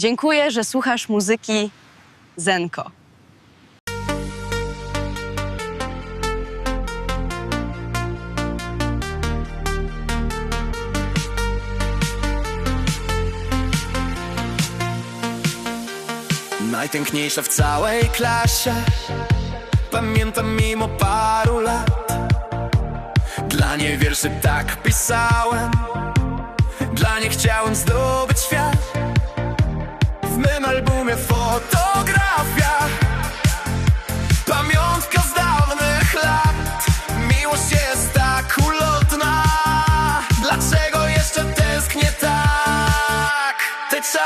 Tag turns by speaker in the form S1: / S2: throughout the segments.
S1: Dziękuję, że słuchasz muzyki Zenko.
S2: Najpiękniejsza w całej klasie. Pamiętam mimo paru lat. Dla niej wierszy tak pisałem. Dla niej chciałem zdobyć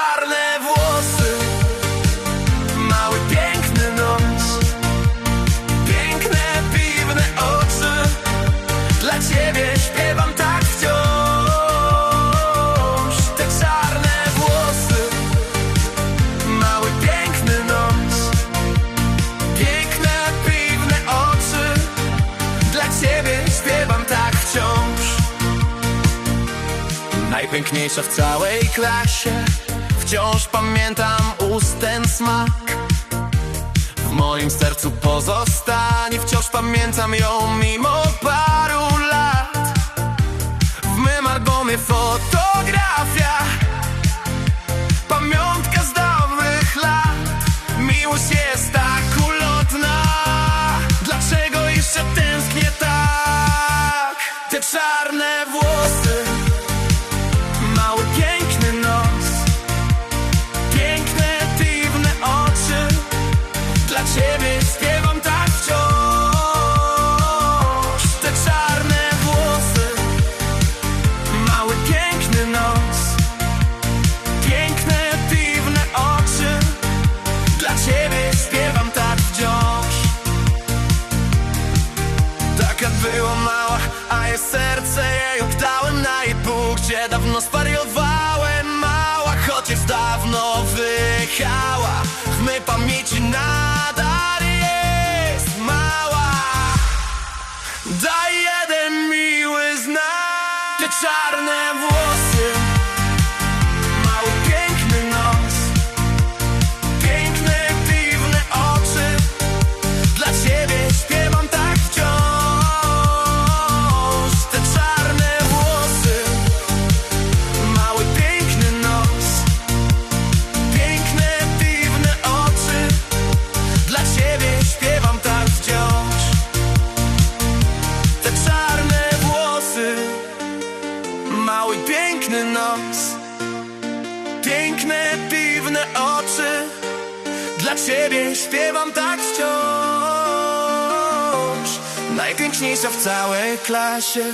S2: czarne włosy. Mały piękny nos. Piękne piwne oczy. Dla ciebie śpiewam tak wciąż. Te czarne włosy. Mały piękny nos. Piękne piwne oczy. Dla ciebie śpiewam tak wciąż. Najpiękniejsza w całej klasie Wciąż pamiętam ust ten smak. W moim sercu pozostanie. Wciąż pamiętam ją mimo paru lat. W mym albumie fotografia. Pamiątka z dawnych lat. Miłość jest tak ulotna. Dlaczego jeszcze tęsknię tak? Te czarne Gdzie dawno zwariowałem mała, choć jest dawno wyjechała W mej pamięci nadal jest mała. Daj jeden miły znak Te czarne włosy piękny nos Piękne, dziwne oczy. Dla ciebie śpiewam tak wciąż. Najpiękniejsza w całej klasie